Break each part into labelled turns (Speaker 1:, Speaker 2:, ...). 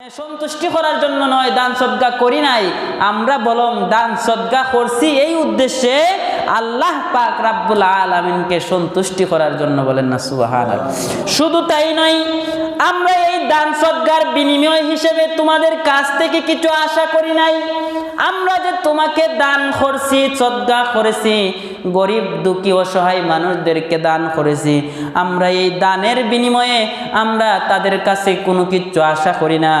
Speaker 1: সন্তুষ্টি করার জন্য নয়, দান সদ্গা করি নাই। আমরা বলম, দান সদ্গা করছি এই উদ্দেশ্যে আল্লাহ পাক রাব্বুল আলামিনকে সন্তুষ্টি করার জন্য বলেন না সুবাহান শুধু তাই নয়, আমরা এই দান সদ্গার বিনিময় হিসেবে তোমাদের কাছ থেকে কিছু আশা করি নাই। আমরা যে তোমাকে দান করছি সদ্গা করেছি, গরিব, দুঃখী, অসহায় মানুষদেরকে দান করেছি, আমরা এই দানের বিনিময়ে আমরা তাদের কাছে কোনো কিছু আশা করি না।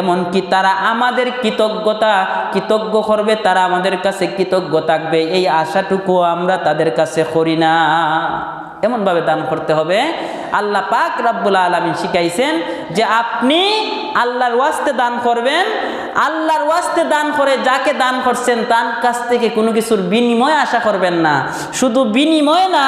Speaker 1: এমনকি তারা আমাদের কৃতজ্ঞতা, কৃতজ্ঞ করবে, তারা আমাদের কাছে কৃতজ্ঞ থাকবে। এই আশাটুকু আমরা তাদের কাছে করি না। এমনভাবে দান করতে হবে। আল্লাহ পাক রাব্বুল আলমিন শিখাইছেন যে আপনি আল্লাহর ওয়াস্তে দান করবেন আল্লাহর ওয়াস্তে দান করে, যাকে দান করছেন তার কাছ থেকে কোনো কিছুর বিনিময় আশা করবেন না। শুধু বিনিময় না,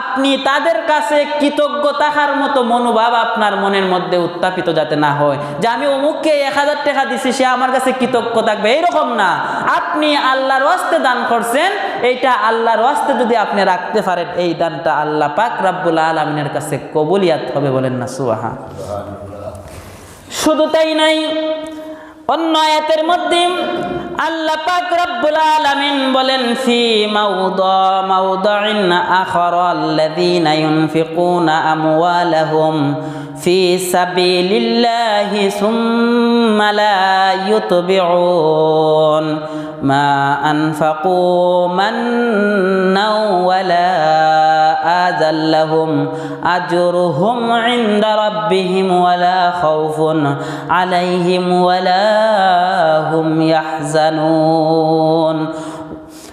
Speaker 1: আপনি তাদের কাছে কৃতজ্ঞ থাকার মতো মনোভাব আপনার মনের মধ্যে উত্থাপিত যাতে না হয়। যে আমি অমুককে এক হাজার টাকা দিছি, সে আমার কাছে কৃতজ্ঞ থাকবে, এইরকম না। আপনি আল্লাহর ওয়াস্তে দান করছেন, এইটা আল্লাহর ওয়াস্তে যদি আপনি রাখতে পারেন, এই দানটা আল্লাহ পাক রাব্বুল আলমিনের কাছে কবুলিয়াত হবে বলেন না সুবাহা শুধু তাই নাই অন্য আয়াতের মধ্যে আল্লাহ পাক রব্বুল আলামিন বলেন, ফি মাউদা, মাউদাইন আখর আল্লাযীনা ইউনফিকুনা আমওয়ালাহুম ফি সাবিলিল্লাহি সুম্মা লা ইউতবিউন মা আনফাকু মান্নাও ওয়ালা আযাল লাহুম আজরুহুম ইনদা রাব্বিহিম ওয়ালা খাউফুন আলাইহিম ওয়ালা হুম ইয়াহজানুন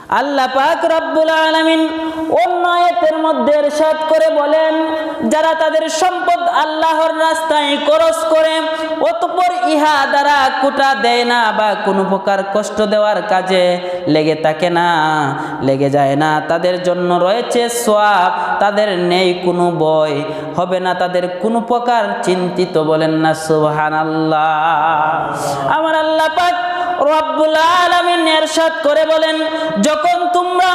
Speaker 1: আল্লাহ পাক রব্বুল আলামিন অন্য আয়াতের মধ্যে ইরশাদ করে বলেন, যারা তাদের সম্পদ আল্লাহর রাস্তায় খরচ করে, অতঃপর ইহা দ্বারা কুটা দেয় না বা কোনো প্রকার কষ্ট দেওয়ার কাজে লেগে থাকে না, লেগে যায় না। তাদের জন্য রয়েছে সোয়াব, তাদের নেই কোনো বয় হবে না তাদের কোনো প্রকার চিন্তিত বলেন না সুবহান আল্লাহ আমার আল্লাহ পাক রব্বুল আলামিন করে বলেন, যখন তোমরা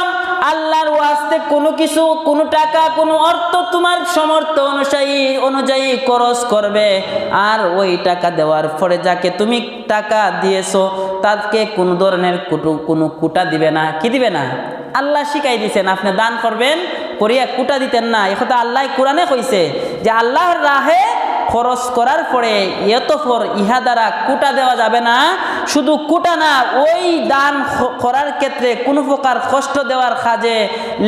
Speaker 1: আল্লাহর ওয়াস্তে কোনো কিছু, কোনো টাকা, কোনো অর্থ তোমার সমর্থ অনুযায়ী অনুযায়ী খরচ করবে, আর ওই টাকা দেওয়ার পরে যাকে তুমি টাকা দিয়েছ, তাকে কোনো ধরনের কুটু, কোনো কুটা দিবে না। কি দিবে না? আল্লাহ শিখাই দিয়েছেন আপনি দান করবেন, করিয়া কুটা দিতেন না। এখন তো আল্লাহ কোরআনে কইছে যে, আল্লাহর রাহে খরচ করার পরে এতপর ইহা দ্বারা কুটা দেওয়া যাবে না শুধু কুটা না, ওই দান করার ক্ষেত্রে কোনো প্রকার কষ্ট দেওয়ার কাজে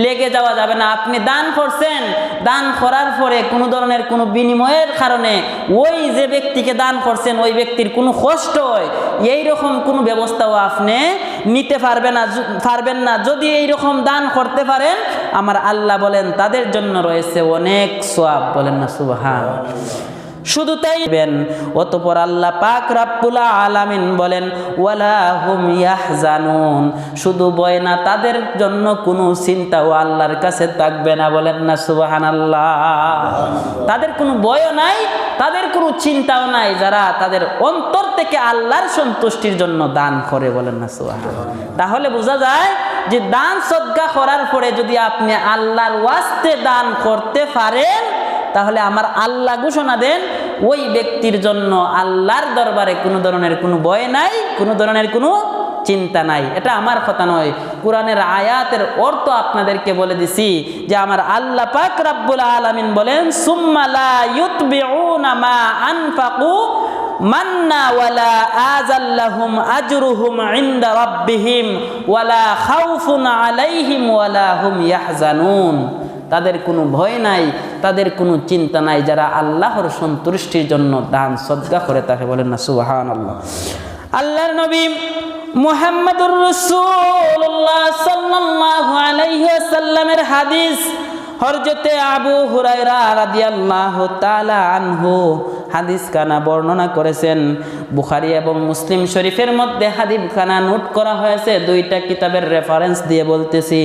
Speaker 1: লেগে যাওয়া যাবে না। আপনি দান করছেন, দান করার পরে কোনো ধরনের কোনো বিনিময়ের কারণে ওই যে ব্যক্তিকে দান করছেন, ওই ব্যক্তির কোনো কষ্ট হয় এই রকম কোনো ব্যবস্থাও আপনি নিতে পারবে না পারবেন না। যদি এই রকম দান করতে পারেন, আমার আল্লাহ বলেন, তাদের জন্য রয়েছে অনেক সোয়াব বলেন না সুবহান শুধু তাই বেন অতপর আল্লাহ পাক রাব্বুল আলামিন বলেন, ওয়ালা হুম ইয়াহজানুন। শুধু বয় না, তাদের জন্য কোনো চিন্তাও আল্লাহর কাছে থাকবে না। বলেন না, সুবহানাল্লাহ। তাদের কোনো বয়ও নাই, তাদের কোনো চিন্তাও নাই, যারা তাদের অন্তর থেকে আল্লাহর সন্তুষ্টির জন্য দান করে। বলেন না সুবহান তাহলে বোঝা যায় যে দান সদ্গা করার পরে যদি আপনি আল্লাহর ওয়াস্তে দান করতে পারেন তাহলে আমার আল্লাহ ঘোষণা দেন, ওই ব্যক্তির জন্য আল্লাহর দরবারে কোনো ধরনের কোনো ভয় নাই, কোনো ধরনের কোনো চিন্তা নাই। এটা আমার কথা নয়। কোরআনের আয়াতের অর্থ আপনাদেরকে বলে দিছি যে আমার আল্লাহ পাক রাব্বুল আলামিন বলেন, সুম্মা লা ইউতবিউনা মা আনফাকু মান্না ওয়ালা আজাল্লাহুম আজরুহুম ইনদা রাব্বিহিম ওয়ালা খাউফুন আলাইহিম ওয়ালা হুম ইয়াহজানুন। তাদের কোনো ভয় নাই, তাদের কোনো চিন্তা নাই, যারা আল্লাহর সন্তুষ্টির জন্য দান সদ্গা করে তাকে বলেন না সুবাহান আল্লাহ আল্লাহর নবী মুহাম্মদুর রসুল্লাহ সাল্লাল্লাহু আলাইহি সাল্লামের হাদিস হরজতে আবু তাআলা আনহু হাদিস খানা বর্ণনা করেছেন। বুখারি এবং মুসলিম শরীফের মধ্যে হাদিস খানা নোট করা হয়েছে, দুইটা কিতাবের রেফারেন্স দিয়ে বলতেছি।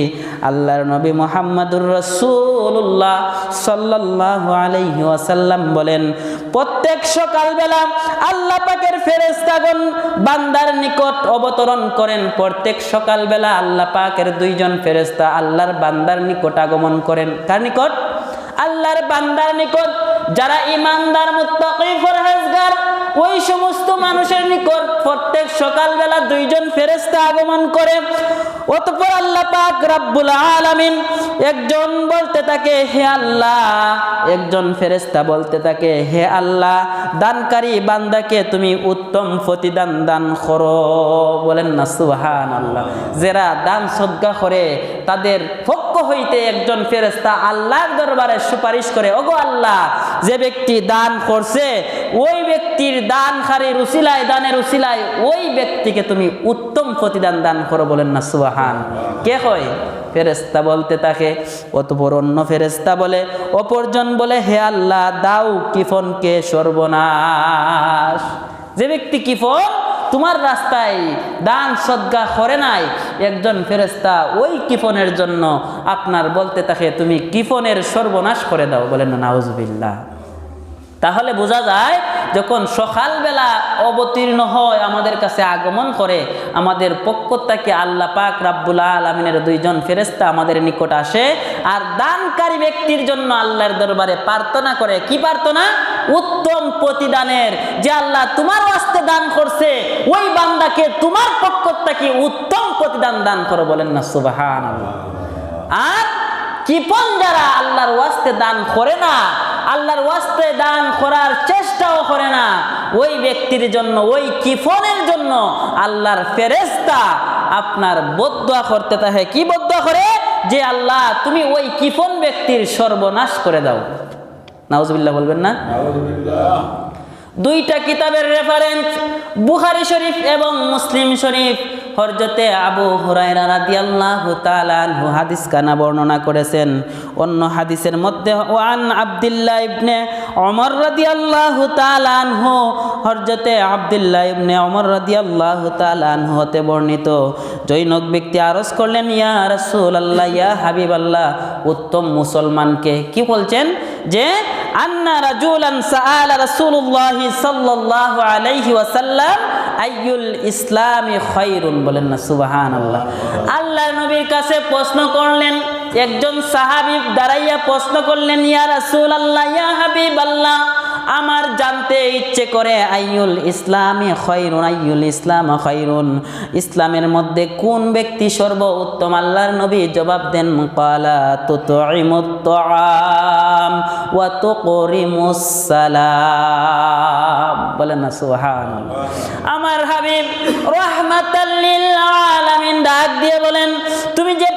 Speaker 1: আল্লাহর নবী মোহাম্মদুর রসুল্লাহ সাল্লাল্লাহু আলাইহি ওয়াসাল্লাম বলেন, প্রত্যেক সকালবেলা আল্লাহ পাকের ফেরেশতাগণ বান্দার নিকট অবতরণ করেন। প্রত্যেক সকালবেলা আল্লাহ পাকের দুইজন ফেরেশতা আল্লাহর বান্দার নিকট আগমন করেন। কার নিকট, আল্লাহর বান্দার নিকট, যারা ইমানদার মুত্তাকি ফরহেজগার ওই সমস্ত মানুষের নিকট প্রত্যেক সকালবেলা দুইজন ফেরেস্তা আগমন করে। অতপর আল্লাহ পাক রাব্বুল আলামিন একজন বলতে থাকে, হে আল্লাহ। একজন ফেরেস্তা বলতে থাকে, হে আল্লাহ, দানকারী বান্দাকে তুমি উত্তম প্রতিদান দান করো। বলেন না সুহান আল্লাহ যারা দান সদ্গা করে, তাদের হইতে একজন ফেরেস্তা আল্লাহর দরবারে সুপারিশ করে ওগো আল্লাহ, যে ব্যক্তি দান করছে, ওই ব্যক্তির দান খারির উসিলায়, দানের উসিলায়, ওই ব্যক্তিকে তুমি উত্তম প্রতিদান দান করো বলেন না সুহান কে হয়? ফেরেস্তা বলতে থাকে, অতপর অন্য ফেরেস্তা বলে, অপরজন বলে, হে আল্লাহ, দাও কিফনকে সর্বনাশ। যে ব্যক্তি কিফন তোমার রাস্তায় দান সদ্গা করে নাই একজন ফেরেস্তা ওই কিফনের জন্য আপনার বলতে থাকে, তুমি কিফনের সর্বনাশ করে দাও। বলেন নাউজবিল্লা তাহলে বোঝা যায় যখন সকালবেলা অবতীর্ণ হয় আমাদের কাছে আগমন করে, আমাদের পক্ষ থেকে আল্লাহ পাক রাব্বুল আলমিনের দুইজন ফেরেস্তা আমাদের নিকট আসে আর দানকারী ব্যক্তির জন্য আল্লাহর দরবারে প্রার্থনা করে। কি প্রার্থনা? উত্তম প্রতিদানের। যে আল্লাহ তোমার ওয়াস্তে দান করছে, ওই বান্দাকে তোমার পক্ষ থেকে উত্তম প্রতিদান দান করো বলেন না সুবাহান আর কিপন যারা আল্লাহর ওয়াস্তে দান করে না আল্লাহর ওয়াস্তে দান করার চেষ্টাও করে না। ওই ব্যক্তির জন্য ওই কিফনের জন্য আল্লাহর ফেরেস্তা আপনার বদুয়া করতে থাকে। কি বদুয়া করে? যে আল্লাহ তুমি ওই কিফন ব্যক্তির সর্বনাশ করে দাও। নাউজুবিল্লাহ বলবেন না? দুইটা কিতাবের রেফারেন্স বুখারি শরীফ এবং মুসলিম শরীফ। হরজতে আবু হুরায়রা রাদিয়াল্লাহু তাআলা আনহু হাদিস কানা বর্ণনা করেছেন। অন্য হাদিসের মধ্যে, ওয়ান আব্দুল্লাহ ইবনে ওমর রাদিয়াল্লাহু তাআলা আনহু হরজতে আব্দুল্লাহ ইবনে ওমর রাদিয়াল্লাহু তাআলা আনহু হতে বর্ণিত। জৈনক ব্যক্তি আরজ করলেন, ইয়া রাসূলুল্লাহ, ইয়া হাবিবাল্লাহ, উত্তম মুসলমানকে কি বলছেন? যে আন্না রাজুলান সাআলা রাসূলুল্লাহ সাল্লাল্লাহু আলাইহি ওয়াসাল্লাম, আইয়ুল ইসলামি খায়রুন বলেন না, সুবহানাল্লাহ। আল্লাহ নবীর কাছে প্রশ্ন করলেন, একজন সাহাবী দাঁড়াইয়া প্রশ্ন করলেন, ইয়া রাসূলুল্লাহ, ইয়া হাবিবাল্লাহ আমার জানতে ইচ্ছে করে, আইয়ুল ইসলামী খৈরুন, আইয়ুল ইসলাম খৈরুন। ইসলামের মধ্যে কোন ব্যক্তি সর্ব উত্তম আল্লাহর নবী জবাব দেন, কালা তো তো বলেন না আমার হাবিব আলামিন ডাক দিয়ে বলেন, তুমি যে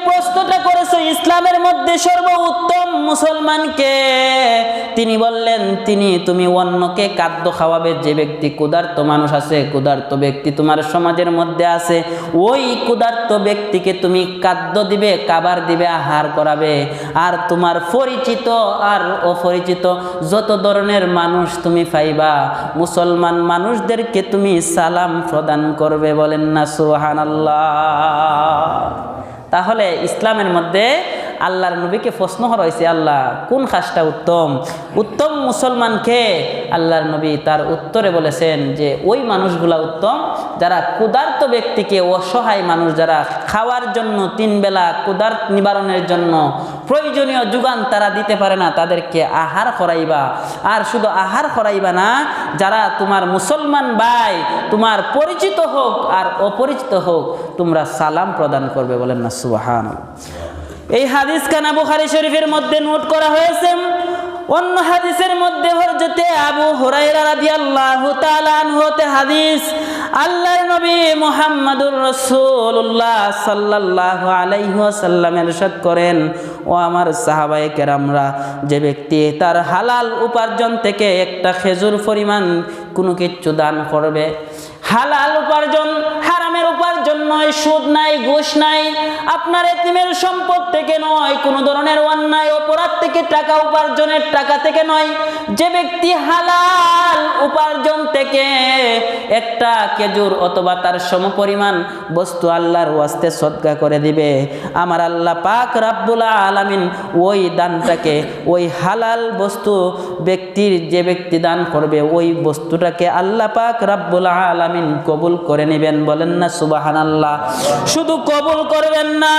Speaker 1: প্রশ্নটা করেছ ইসলামের মধ্যে সর্ব উত্তম মুসলমানকে। তিনি বললেন, তিনি, তুমি অন্যকে খাদ্য খাওয়াবে, যে ব্যক্তি ক্ষুধার্ত মানুষ আছে, ক্ষুধার্ত ব্যক্তি তোমার সমাজের মধ্যে আছে, ওই ক্ষুধার্ত ব্যক্তিকে তুমি খাদ্য দিবে কাবার দিবে, আহার করাবে। আর তোমার পরিচিত আর অপরিচিত যত ধরনের মানুষ তুমি পাইবা, মুসলমান মানুষদেরকে তুমি সালাম প্রদান করবে বলেন না সুহান তাহলে ইসলামের মধ্যে আল্লাহর নবীকে প্রশ্ন হয়েছে আল্লাহ, কোন কাজটা উত্তম? উত্তম মুসলমানকে আল্লাহর নবী তার উত্তরে বলেছেন যে, ওই মানুষগুলা উত্তম, যারা ক্ষুধার্ত ব্যক্তিকে অসহায় মানুষ, যারা খাওয়ার জন্য তিন বেলা ক্ষুধার নিবারণের জন্য প্রয়োজনীয় যোগান তারা দিতে পারে না, তাদেরকে আহার করাইবা আর শুধু আহার করাইবা না, যারা তোমার মুসলমান ভাই, তোমার পরিচিত হোক আর অপরিচিত হোক, তোমরা সালাম প্রদান করবে বলেন না সুবাহান এই হাদিস কানা বুখারি শরীফের মধ্যে নোট করা হয়েছে। অন্য হাদিসের মধ্যে হরজতে আবু হুরাইরা রাদিয়াল্লাহু তাআলা আনহু হতে হাদিস, আল্লাহর নবী মুহাম্মাদুর রাসূলুল্লাহ সাল্লাল্লাহু আলাইহি ওয়াসাল্লাম ইরশাদ করেন, ও আমার সাহাবায়ে কেরামরা, যে ব্যক্তি তার হালাল উপার্জন থেকে একটা খেজুর পরিমাণ কোনো কিছু দান করবে? হালাল উপার্জন হারামের উপার্জন নয় সুদ নাই, ঘুষ নাই, আপনার এতিমের সম্পদ থেকে নয়, কোনো ধরনের অন্যায় অপরাধ থেকে, টাকা উপার্জনের টাকা থেকে নয়। যে ব্যক্তি হালাল উপার্জন থেকে একটা অথবা তার সমপরিমাণ বস্তু আল্লাহর ওয়াস্তে সদকা করে দিবে, আমার আল্লাহ পাক রাব্বুল আলামিন ওই দানটাকে, ওই হালাল বস্তু ব্যক্তির যে ব্যক্তি দান করবে, ওই বস্তুটাকে আল্লাহ পাক রাব্বুল আলামিন কবুল করে নেবেন, বলেন না সুবাহ সুবাহান আল্লাহ শুধু কবুল করবেন না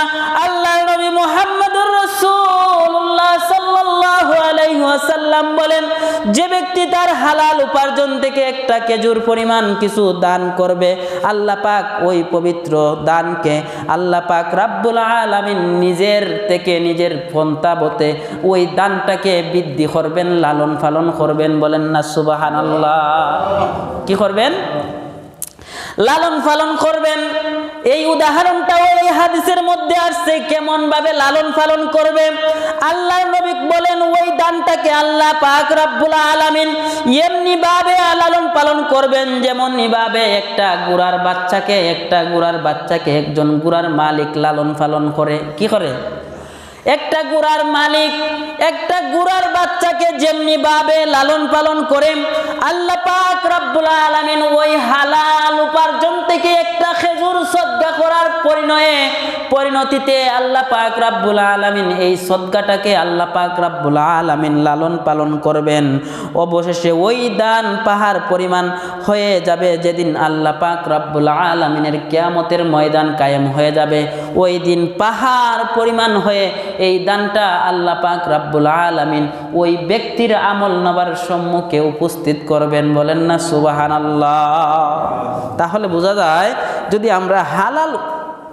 Speaker 1: আল্লাহ নবী মোহাম্মদুর রসুল্লাহ সাল্লাল্লাহু আলাইহি ওয়াসাল্লাম বলেন, যে ব্যক্তি তার হালাল উপার্জন থেকে একটা কেজুর পরিমাণ কিছু দান করবে, আল্লাহ পাক ওই পবিত্র দানকে আল্লাহ পাক রাব্বুল আলামিন নিজের থেকে নিজের পন্থাবতে ওই দানটাকে বৃদ্ধি করবেন লালন পালন করবেন বলেন না সুবহানাল্লাহ। কি করবেন? লালন পালন করবেন। এই উদাহরণটাও এই হাদিসের মধ্যে আসছে, কেমন ভাবে লালন পালন করবে। আল্লাহ নবী বলেন, ওই দানটাকে আল্লাহ পাক রাব্বুল আলামিন এমনি ভাবে লালন পালন করবেন, যেমন ভাবে একটা গুড়ার বাচ্চাকে, একটা গুড়ার বাচ্চাকে একজন গুড়ার মালিক লালন পালন করে। কি করে? একটা গুড়ার মালিক, একটা যেমনি ভাবে লালন পালন করে আল্লাহ পাক রব্বুল আলামিন ওই হালাল উপার্জন থেকে সদ্গা করার পরিণয়ে পরিণতিতে আল্লাহ পাক রাব্বুল আলামিন এই সদ্গাটাকে আল্লাহ পাক রাব্বুল আলামিন লালন পালন করবেন। অবশেষে ওই দান পাহাড় পরিমাণ হয়ে যাবে যেদিন আল্লাহ পাক রাব্বুল আলামিনের কিয়ামতের ময়দান কায়েম হয়ে যাবে। ওই দিন পাহাড় পরিমাণ হয়ে এই দানটা আল্লাহ পাক রাব্বুল আলামিন ওই ব্যক্তির আমল নবার সম্মুখে উপস্থিত করবেন। বলেন না সুবাহান আল্লাহ তাহলে বোঝা যায়, যদি আমরা হালাল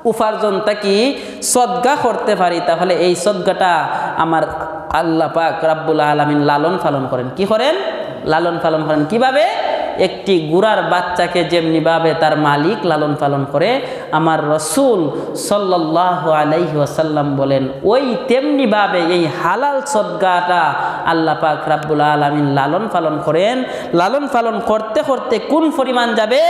Speaker 1: উপার্জনটা কি সদ্গা করতে পারি, তাহলে এই সদ্গাটা আমার আল্লাহ পাক রাব্বুল আলামিন লালন পালন করেন। কি করেন? লালন পালন করেন। কীভাবে? একটি গুড়ার বাচ্চাকে যেমনিভাবে তার মালিক লালন পালন করে। আমার রসুল সাল্লাহ আলাইহি ওয়াসাল্লাম বলেন, ওই তেমনিভাবে এই হালাল সদ্গাটা আল্লাহ পাক রাব্বুল আলামিন লালন পালন করেন। লালন পালন করতে করতে কোন পরিমাণ যাবে?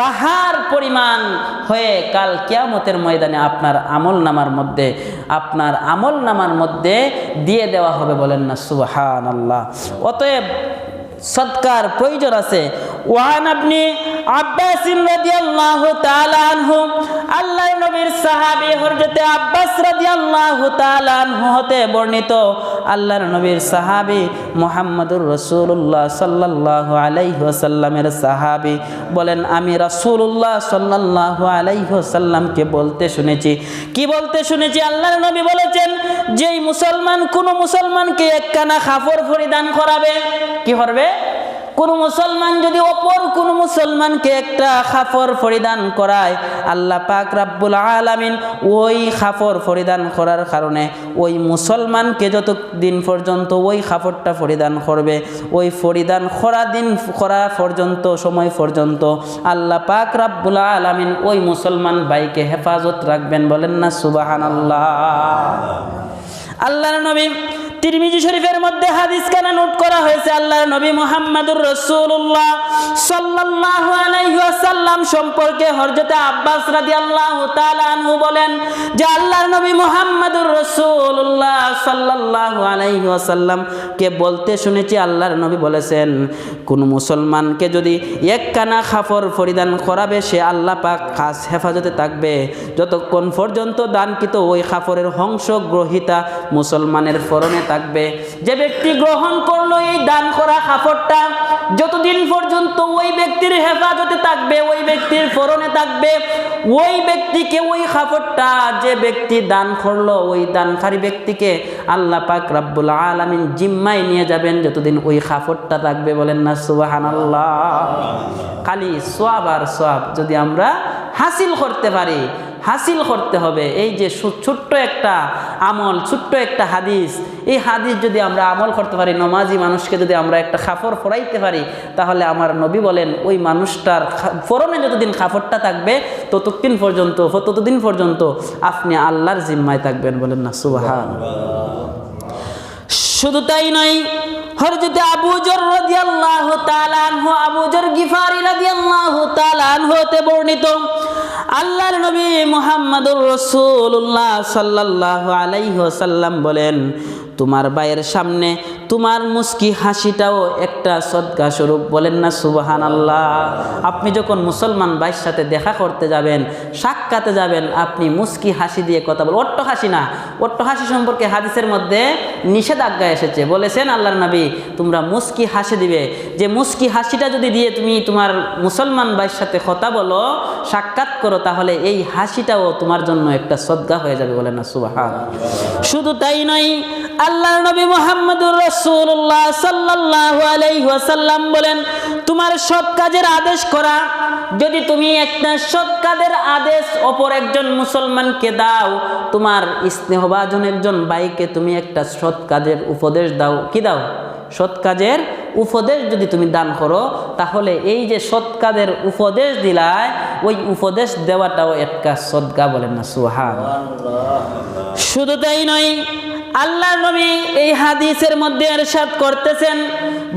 Speaker 1: পাহাড় পরিমাণ হয়ে কাল কেয়ামতের ময়দানে আপনার আমল নামার মধ্যে, আপনার আমল নামার মধ্যে দিয়ে দেওয়া হবে বলেন না সুবহান আল্লাহ অতএব সৎকার প্রয়োজন আছে। ওয়ান আপনি আব্বাস রাদিয়াল্লাহু তাআলা আনহু, আল্লাহর নবীর সাহাবী হযরতে আব্বাস রাদিয়াল্লাহু তাআলা আনহু হতে বর্ণিত। আল্লাহর নবীর সাহাবী মুহাম্মদুর রাসূলুল্লাহ সাল্লাল্লাহু আলাইহি ওয়াসাল্লামের সাহাবী। বলেন, আমি রাসূলুল্লাহ সাল্লাল্লাহু আলাইহি ওয়াসাল্লামকে বলতে শুনেছি। কি বলতে শুনেছি? আল্লাহর নবী বলেছেন, যেই মুসলমান কোন মুসলমানকে একখানা খাফর পরিধান করাবে, কি করবে? কোন মুসলমান যদি অপর কোন মুসলমানকে একটা খাফর পরিধান করায়, আল্লাহ পাক রাব্বুল আলামিন ওই খাফর পরিধান করার কারণে ওই মুসলমানকে যত দিন পর্যন্ত ওই খাফরটা পরিধান করবে, ওই পরিধান করা দিন, করা পর্যন্ত, সময় পর্যন্ত আল্লাহ পাক রাব্বুল আলামিন ওই মুসলমান ভাইকে হেফাজত রাখবেন বলেন না সুবাহান আল্লাহ আল্লাহর নবী তিরমিজি শরীফের মধ্যে হাদিস কেন নোট করা হয়েছে? আল্লাহর নবী মোহাম্মদুর রসুল্লাহ সাল্লাল্লাহু আলাইহি ওয়াসাল্লাম সম্পর্কে হযরত আব্বাস রাদিয়াল্লাহু তাআলা আনহু বলেন যে আল্লাহর নবী মোহাম্মদুর রাসূলুল্লাহ সাল্লাল্লাহু আলাইহি ওয়াসাল্লাম কে বলতে শুনেছি, আল্লাহর নবী বলেছেন, কোন মুসলমানকে যদি একখানা খাফর পরিধান করাবে, সে আল্লাহ পাক খাস হেফাজতে থাকবে। যতক্ষণ পর্যন্ত দানকৃত ওই খাফরের হংস গ্রহিতা মুসলমানের ফরনে থাকবে। যে ব্যক্তি গ্রহণ করল এই দান করা কাপড়টা যতদিন পর্যন্ত ওই ব্যক্তির হেফাজতে থাকবে, ওই ব্যক্তির ফরনে থাকবে, ওই ব্যক্তিকে ওই কাপড়টা যে ব্যক্তি দান করল, ওই দানকারী ব্যক্তিকে আল্লাহ পাক রাব্বুল আলামিন জিম্মাই নিয়ে যাবেন যতদিন ওই খাফরটা থাকবে বলেন না, সুবহানাল্লাহ। খালি সোয়াব আর সোয়াব যদি আমরা হাসিল করতে পারি হাসিল করতে হবে। এই যে ছোট্ট একটা আমল, ছোট্ট একটা হাদিস, এই হাদিস যদি আমরা আমল করতে পারি, নমাজি মানুষকে যদি আমরা একটা খাফর ফরাইতে পারি, তাহলে আমার নবী বলেন, ওই মানুষটার ফরনে যতদিন খাফরটা থাকবে, ততদিন পর্যন্ত ততদিন পর্যন্ত আপনি আল্লাহর জিম্মায় থাকবেন। বলেন না সুবাহান শুধু তাই নয় হরজতে আবুজর রাদিয়াল্লাহু তাআলা আনহু, আবু জর গিফারি রাদিয়াল্লাহু তাআলা আনহু তে বর্ণিত, আল্লাহর নবী মুহাম্মদুর রাসূলুল্লাহ সাল্লাল্লাহু আলাইহি ওয়াসাল্লাম বলেন তোমার ভাইয়ের সামনে তোমার মুস্কি হাসিটাও একটা সদকা স্বরূপ। বলেন না সুবাহান আল্লাহ আপনি যখন মুসলমান ভাইয়ের সাথে দেখা করতে যাবেন, সাক্ষাতে যাবেন, আপনি মুস্কি হাসি দিয়ে কথা বল অট্ট হাসি না, অট্ট হাসি সম্পর্কে হাদিসের মধ্যে নিষেধাজ্ঞা এসেছে। বলেছেন আল্লাহর নবী, তোমরা মুস্কি হাসি দিবে। যে মুস্কি হাসিটা যদি দিয়ে তুমি তোমার মুসলমান ভাইয়ের সাথে কথা বলো, সাক্ষাৎ করো, তাহলে এই হাসিটাও তোমার জন্য একটা সদ্গা হয়ে যাবে। বলেন না, সুবাহান শুধু তাই নয় আল্লাহর নবী মোহাম্মদুর রসুল্লাহ সাল্লাহ আলাইসাল্লাম বলেন, তোমার সৎ কাজের আদেশ করা। যদি তুমি একটা সৎ কাজের আদেশ অপর একজন মুসলমানকে দাও, তোমার স্নেহভাজন একজন বাইকে তুমি একটা সৎ কাজের উপদেশ দাও। কি দাও? সৎ কাজের উপদেশ যদি তুমি দান করো তাহলে এই যে সৎ কাজের উপদেশ দিলায় ওই উপদেশ দেওয়াটাও একটা সদ্গা বলেন না সুহান শুধু তাই নয় আল্লাহ নবী এই হাদিসের মধ্যে এরশাদ করতেছেন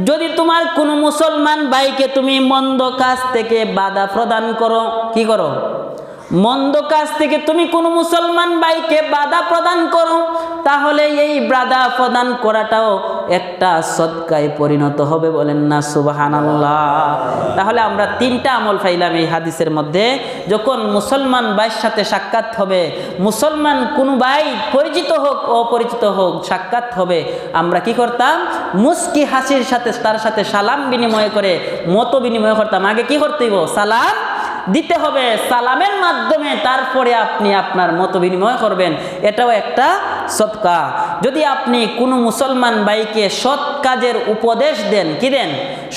Speaker 1: যদি তোমার কোনো মুসলমান ভাইকে তুমি মন্দ কাজ থেকে বাধা প্রদান করো কি করো? মন্দ কাজ থেকে তুমি কোনো মুসলমান ভাইকে বাধা প্রদান করো তাহলে এই বাধা প্রদান করাটাও একটা সৎকায় পরিণত হবে বলেন না সুবাহান তাহলে আমরা তিনটা আমল পাইলাম এই হাদিসের মধ্যে। যখন মুসলমান ভাইয়ের সাথে সাক্ষাৎ হবে, মুসলমান কোনো ভাই পরিচিত হোক, অপরিচিত হোক, সাক্ষাৎ হবে, আমরা কি করতাম? মুস্কি হাসির সাথে, তার সাথে সালাম বিনিময় করে, মত বিনিময় করতাম। আগে কি করতে হইব? সালাম দিতে হবে সালামের মাধ্যমে, তারপরে আপনি আপনার মত বিনিময় করবেন। এটাও একটা সৎকা। যদি আপনি কোনো মুসলমান ভাইকে সৎ কাজের উপদেশ দেন, কি দেন?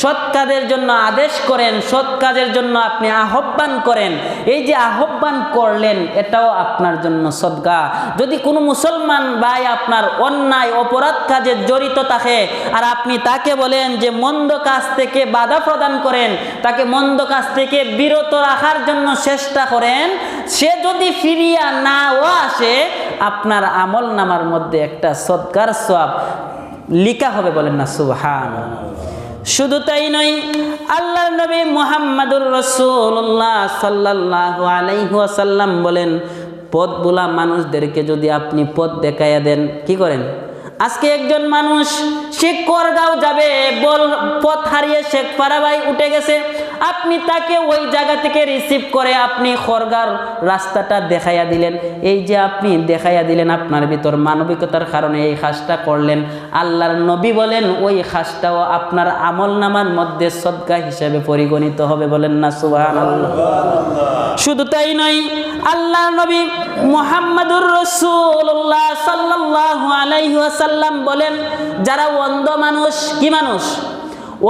Speaker 1: সৎ কাজের জন্য আদেশ করেন, সৎ কাজের জন্য আপনি আহ্বান করেন। এই যে আহ্বান করলেন, এটাও আপনার জন্য সদ্গা যদি কোনো মুসলমান ভাই আপনার অন্যায়, অপরাধ কাজে জড়িত থাকে, আর আপনি তাকে বলেন যে মন্দ কাজ থেকে বাধা প্রদান করেন, তাকে মন্দ কাজ থেকে বিরত রাখার জন্য চেষ্টা করেন, সে যদি ফিরিয়া নাও আসে, আপনার আমল নামার মধ্যে একটা সৎকার সব লিখা হবে বলেন না সুবহান শুধু তাই নয় আল্লাহ নবী মোহাম্মদুর রসুল্লাহ সাল্লাহ আলাইহাসাল্লাম বলেন পথ বোলা মানুষদেরকে যদি আপনি পথ দেখাইয়া দেন, কি করেন? আজকে একজন মানুষ সে করগাঁও যাবে বল পথ হারিয়ে শেখ পারাবাই উঠে গেছে। আপনি তাকে ওই জায়গা থেকে রিসিভ করে আপনি খরগার রাস্তাটা দেখাইয়া দিলেন। এই যে আপনি দেখাইয়া দিলেন আপনার ভিতর মানবিকতার কারণে এই কাজটা করলেন। আল্লাহর নবী বলেন ওই কাজটাও আপনার আমল নামার মধ্যে সদকা হিসেবে পরিগণিত হবে বলেন না সুবাহ শুধু তাই নয় আল্লাহ নবী মোহাম্মদুর রসুল্লাহ সাল্লাহ আলাইহাসাল্লাম বলেন, যারা অন্ধ মানুষ, কি মানুষ?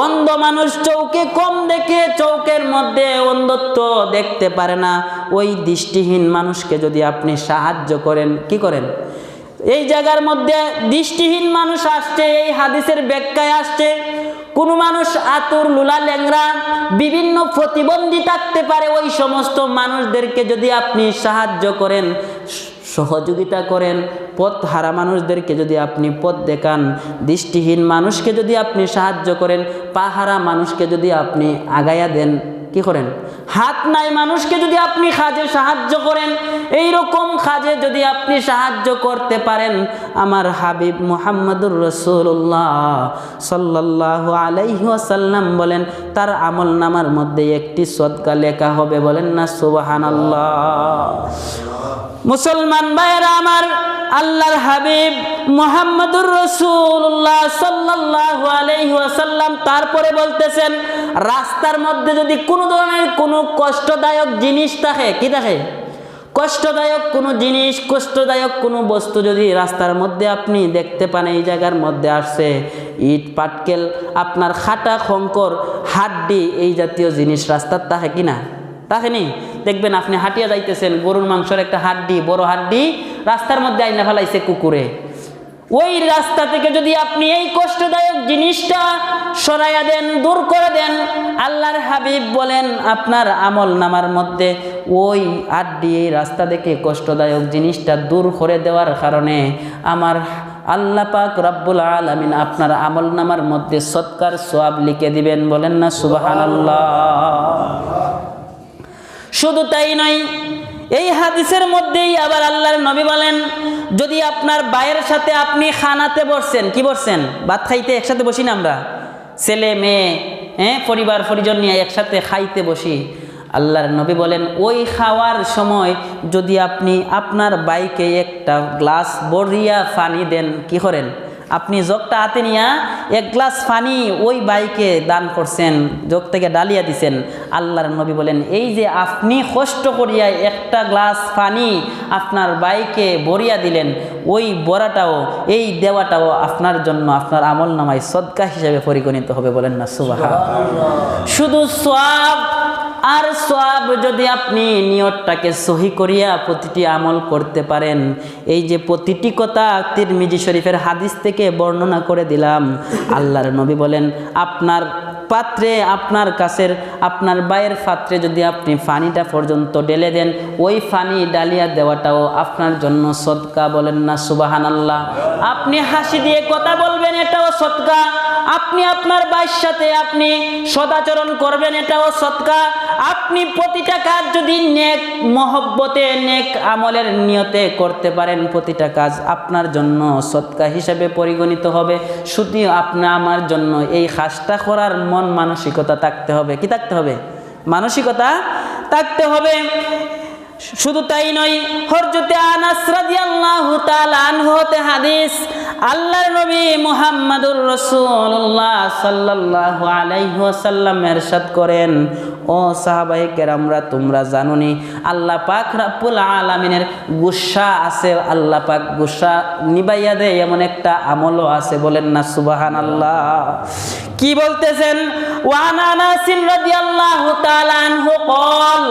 Speaker 1: অন্ধ মানুষ চৌকে কম দেখে চৌকের মধ্যে অন্ধত্ব দেখতে পারে না। ওই দৃষ্টিহীন মানুষকে যদি আপনি সাহায্য করেন, কি করেন? এই জায়গার মধ্যে দৃষ্টিহীন মানুষ আসছে, এই হাদিসের ব্যাখ্যায় আসছে কোনো মানুষ আতুর, লুলা ল্যাংরা বিভিন্ন প্রতিবন্ধী থাকতে পারে, ওই সমস্ত মানুষদেরকে যদি আপনি সাহায্য করেন সহযোগিতা করেন। পথ হারা মানুষদেরকে যদি আপনি পথ দেখান, দৃষ্টিহীন মানুষকে যদি আপনি সাহায্য করেন, পাহারা মানুষকে যদি আপনি আগায়া দেন, কি করেন? হাত নাই মানুষকে যদি আপনি কাজে সাহায্য করেন এই রকম কাজে যদি আপনি সাহায্য করতে পারেন, আমার হাবিব মুহাম্মদুর রসুল্লাহ সাল্লাহ আলাইহাসাল্লাম বলেন, তার আমল নামার মধ্যে একটি সদকা লেখা হবে বলেন না? সুবাহান মুসলমান ভাইয়েরা আমার আল্লাহর হাবিব মোহাম্মদুর রসুল্লাহ সাল্লাহ আলহিহাসাল্লাম তারপরে বলতেছেন, রাস্তার মধ্যে যদি কোনো ধরনের কোনো কষ্টদায়ক জিনিস থাকে, কি থাকে? কষ্টদায়ক কোনো জিনিস, কষ্টদায়ক কোনো বস্তু যদি রাস্তার মধ্যে আপনি দেখতে পান, এই জায়গার মধ্যে আসছে, ইট, পাটকেল, আপনার খাটা, খঙ্কর, হাড্ডি, এই জাতীয় জিনিস রাস্তার তাহে কিনা তাহেনি দেখবেন আপনি হাঁটিয়া যাইতেছেন, গরুর মাংসের একটা হাড্ডি, বড় হাড্ডি, রাস্তার মধ্যে আইনা ফেলাইছে কুকুরে। ওই রাস্তা থেকে যদি আপনি এই কষ্টদায়ক জিনিসটা সরাইয়া দেন, দূর করে দেন, আল্লাহর হাবিব বলেন, আপনার আমল নামার মধ্যে ওই আড্ডি এই রাস্তা দেখে কষ্টদায়ক জিনিসটা দূর করে দেওয়ার কারণে আমার আল্লাহ পাক রব্বুল আলমিন আপনার আমল নামার মধ্যে সৎকার সোয়াব লিখে দিবেন। বলেন না সুবাহান আল্লাহ শুধু তাই নয়, এই হাদিসের মধ্যেই আবার আল্লাহর নবী বলেন, যদি আপনার বায়ের সাথে আপনি খানাতে বসছেন, কি বসছেন? ভাত খাইতে একসাথে বসি না আমরা? ছেলে, মেয়ে হ্যাঁ পরিবার, পরিজন নিয়ে একসাথে খাইতে বসি। আল্লাহর নবী বলেন, ওই খাওয়ার সময় যদি আপনি আপনার বাইকে একটা গ্লাস বড়িয়া পানি দেন, কি করেন? আপনি জগটা হাতে নিয়া এক গ্লাস পানি ওই বাইকে দান করছেন, জগ থেকে ডালিয়া দিছেন। আল্লাহর নবী বলেন, এই যে আপনি কষ্ট করিয়া একটা গ্লাস পানি আপনার বাইকে বরিয়া দিলেন, ওই বড়াটাও, এই দেওয়াটাও আপনার জন্য আপনার আমল নামায় সদকা হিসেবে পরিগণিত হবে বলেন না সুবাহ শুধু সব আর সব যদি আপনি নিয়তটাকে সহি করিয়া প্রতিটি আমল করতে পারেন। এই যে প্রতিটি কথা তিরমিজি শরীফের হাদিস থেকে বর্ণনা করে দিলাম। আল্লাহর নবী বলেন, আপনার পাত্রে, আপনার কাছের, আপনার বাইয়ের পাত্রে যদি আপনি ফানিটা পর্যন্ত ঢেলে দেন, ওই ফানি ডালিয়া দেওয়াটাও আপনার জন্য সৎকা বলেন না সুবাহান আল্লাহ আপনি হাসি দিয়ে কথা বলবেন, এটাও সৎকা আপনি আপনার বাইর সাথে আপনি সদাচরণ করবেন, এটাও সৎকা আপনি প্রতিটা কাজ যদি নেক মহব্বতে, নেক আমলের নিয়তে করতে পারেন প্রতিটা কাজ আপনার জন্য সৎকা হিসেবে পরিগণিত হবে। শুধু আপনি আমার জন্য এই কাজটা করার মন মানসিকতা থাকতে হবে। কি থাকতে হবে? মানসিকতা থাকতে হবে। শুধু তাই নয় হরজতে আনাস রাদিয়াল্লাহু তাআলা আনহু হতে হাদিস আল্লাহর নবী মুহাম্মাদুর রাসূলুল্লাহ সাল্লাল্লাহু আলাইহি ওয়াসাল্লাম ইরশাদ করেন ও সাহাবায়ে কেরামরা তোমরা জানোনি আল্লাহ পাক রাব্বুল আলামিনের গুসা আছে আল্লাহ পাক গুসা নিবাইয়া দেয় এমন একটা আমলও আছে বলেন না সুবহানাল্লাহ কি বলতেছেন ওয়ান আনাস রাদিয়াল্লাহু তাআলা আনহু قال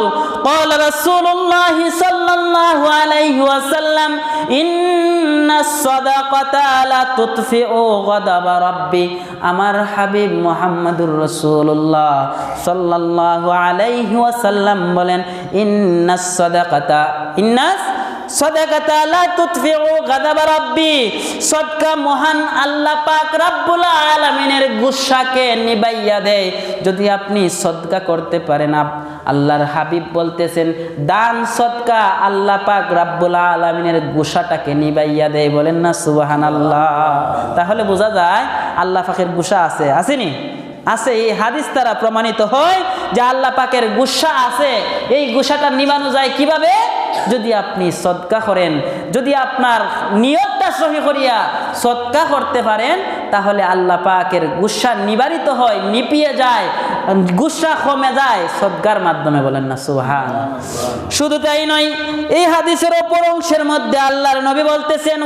Speaker 1: قال رسول الله রাসূলুল্লাহ সাল্লাল্লাহু আলাইহি ওয়াসাল্লাম ইন্নাস সাদাকাতা লা তুতফিউ গাদাবা রাব্বি। আমার হাবিব মুহাম্মাদুর রাসূলুল্লাহ সাল্লাল্লাহু আলাইহি ওয়াসাল্লাম বলেন ইন্নাস সাদাকাতা, ইন্নাস আল্লাহ করতে পারেন আল্লাহর হাবিব বলতেছেন, দান আল্লাহ পাক গুসাটাকে নিবাইয়া দেয়। বলেন না, সুবহানাল্লাহ। তাহলে বোঝা যায়, আল্লাহ পাকের গুসা আছে, আসেনি? আছে, এই হাদিস দ্বারা প্রমাণিত হয় যে আল্লাহ পাকের গুসা আছে। এই গুসাটা নিবানো যায় কীভাবে? যদি আপনি সৎকা করেন, যদি আপনার নিয়তটা সহি করিয়া সৎকা করতে পারেন, তাহলে আল্লাহ পাকের গুসা নিবারিত হয়, নিপিয়ে যায়। গুসা কমে যায় সদ্গার মাধ্যমে বলেন না সুহান শুধু তাই নয়, এই হাদিসের অপর অংশের মধ্যে আল্লাহর নবী বলতেছেন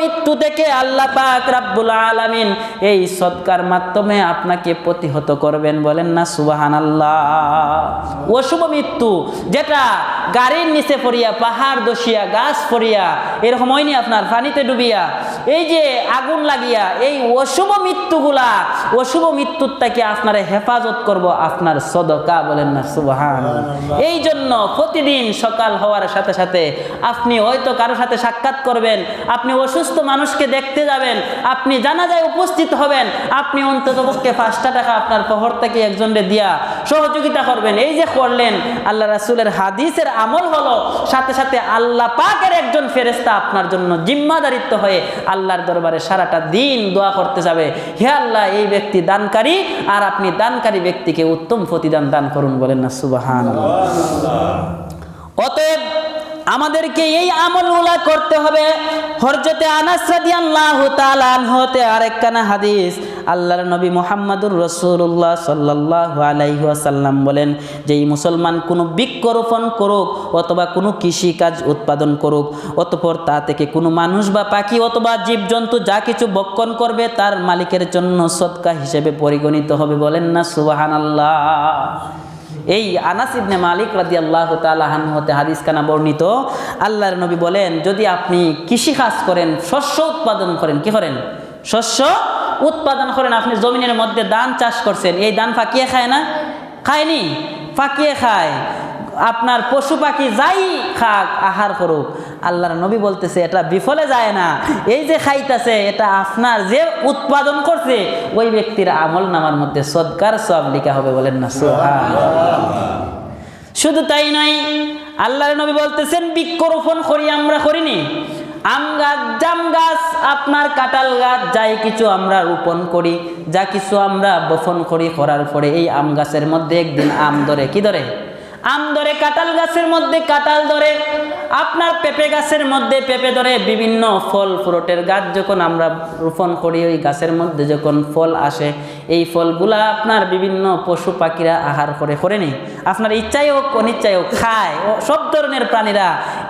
Speaker 1: মৃত্যু থেকে আল্লাহ পাক রাব্বুল আলামিন এই সৎকার মাধ্যমে আপনাকে প্রতিহত করবেন। বলেন না, সুবহানাল্লাহ। অশুভ মৃত্যু যেটা গাড়ির নিচে পড়িয়া, পাহাড় দশিয়া গাছ পড়িয়া, এরকম হয়নি আপনার, পানিতে ডুবিয়া, এই যে আগুন লাগিয়া, এই অশুভ মৃত্যুগুলা অশুভ মৃত্যুর থেকে আপনারা হেফাজত করব আপনার সদকা বলেন না সুবহান এই জন্য প্রতিদিন সকাল হওয়ার সাথে সাথে আপনি হয়তো কারোর সাথে সাক্ষাৎ করবেন আপনি অসুস্থ মানুষকে দেখতে যাবেন আপনি জানাজায় উপস্থিত হবেন আপনি অন্তত পক্ষে পাঁচটা টাকা আপনার পহর থেকে একজনকে দিয়া সহযোগিতা করবেন। এই যে করলেন আল্লাহ রাসুলের হাদিসের আমল হলো সাথে সাথে আল্লাহ পাকের একজন ফেরেস্তা আপনার জন্য জিম্মাদারিত্ব হয়ে আল্লাহর দরবারে সারাটা দিন দোয়া করতে যাবে। হে আল্লাহ এই ব্যক্তি দানকারী আর আপনি দানকারী ব্যক্তিকে উত্তম প্রতিদান দান করুন বলেন না সুবাহান অতএব আমাদেরকে এই আমলগুলা করতে হবে। হরজতে আনাস হতে আরেকখানা হাদিস। আল্লাহর নবী মুহাম্মদুর রাসূলুল্লাহ সাল্লাল্লাহু আলাইহি ওয়াসাল্লাম বলেন যে, এই মুসলমান কোনো বৃক্ষরোপণ করুক অথবা কোনো কৃষি কাজ উৎপাদন করুক, অতঃপর তা থেকে কোনো মানুষ বা পাখি অথবা জীবজন্তু যা কিছু বক্ষণ করবে তার মালিকের জন্য সৎকা হিসেবে পরিগণিত হবে। বলেন না, সুবহানাল্লাহ। এই আনাস ইবনে মালিক রাদি আল্লাহ তালাহান হতে হাদিস কানা বর্ণিত, আল্লাহর নবী বলেন, যদি আপনি কৃষি কাজ করেন, শস্য উৎপাদন করেন, কি করেন? শস্য উৎপাদন করেন। আপনি জমিনের মধ্যে ধান চাষ করছেন, এই ধান ফাঁকিয়ে খায় না? খায়নি? ফাঁকিয়ে খায়। আপনার পশু পাখি যাই খাক, আহার করুক। আল্লাহর নবী বলতেছে, এটা বিফলে যায় না। এই যে খাইতেছে, এটা আপনার যে উৎপাদন করছে, ওই ব্যক্তির আমল নামার মধ্যে সৎকার সব লিখা হবে বলেন না শুধু তাই নয়, আল্লাহর নবী বলতেছেন, বৃক্ষরোপণ করি আমরা করিনি। আম গাছ, জাম গাছ, আপনার কাঁঠাল গাছ, যাই কিছু আমরা রোপণ করি, যা কিছু আমরা বপন করি, করার পরে এই আম গাছের মধ্যে একদিন আম ধরে, কি ধরে? আম ধরে, কাঁঠাল গাছের মধ্যে কাঁঠাল ধরে, আপনার পেঁপে গাছের মধ্যে পেঁপে ধরে, বিভিন্ন ফল ফ্রুটের গাছ যখন আমরা রোপণ করি, ওই গাছের মধ্যে যখন ফল আসে, এই ফলগুলা আপনার বিভিন্ন পশু পাখিরা আহার করে করে নি আপনার ইচ্ছাই হোক, অনিচ্ছাই হোক, খায়। ও সব ধরনের প্রাণীরা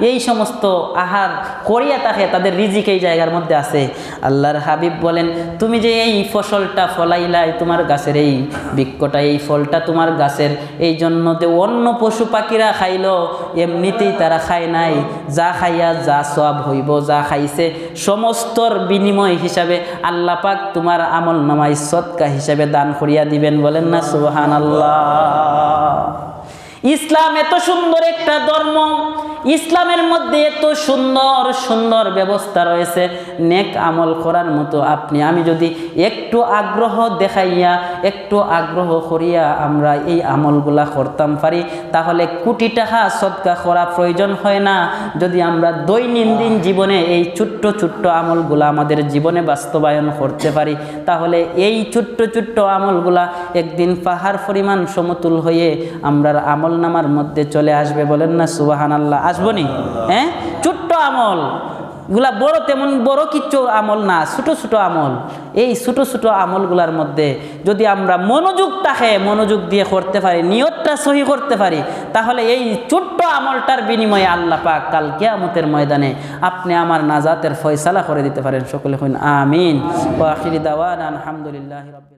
Speaker 1: এই সমস্ত আহার করিয়া থাকে, তাদের রিজিক এই জায়গার মধ্যে আছে। আল্লাহর হাবিব বলেন, তুমি যে এই ফসলটা ফলাইলাই, তোমার গাছের এই বৃক্ষটা, এই ফলটা তোমার গাছের, এই জন্য যে অন্য পশু পাখিরা খাইল, এমনিতেই তারা খায় নাই। যা খাইয়া যা সব হইব, যা খাইছে, সমস্তর বিনিময় হিসাবে আল্লাহ পাক তোমার আমল নামাই সৎকা হিসাবে দান করিয়া দিবেন বলেন না? সুহান ইসলাম এত সুন্দর একটা ধর্ম, ইসলামের মধ্যে এত সুন্দর সুন্দর ব্যবস্থা রয়েছে। নেক আমল করার মতো আপনি, আমি যদি একটু আগ্রহ দেখাইয়া, একটু আগ্রহ করিয়া আমরা এই আমলগুলা করতাম পারি, তাহলে কোটি টাকা সৎকা করা প্রয়োজন হয় না। যদি আমরা দৈনন্দিন জীবনে এই ছোট্ট ছোট্ট আমলগুলা আমাদের জীবনে বাস্তবায়ন করতে পারি, তাহলে এই ছোট্ট ছোট্ট আমলগুলা একদিন পাহাড় পরিমাণ সমতুল হয়ে আমরা আমল নামার মধ্যে চলে আসবে বলেন না সুবাহান আল্লাহ আসব নি হ্যাঁ? ছোট্ট আমল। গুলা বড় তেমন বড় কিচ্ছু আমল না, ছোট ছোট আমল। এই ছোট ছোট আমলগুলার মধ্যে যদি আমরা মনোযোগ থাকে, মনোযোগ দিয়ে করতে পারি, নিয়তটা সহি করতে পারি, তাহলে এই ছোট্ট আমলটার বিনিময়ে আল্লাহ পাক কাল কিয়ামতের ময়দানে আপনি আমার নাজাতের ফয়সালা করে দিতে পারেন। সকলে হইন আমিন। আলহামদুলিল্লাহ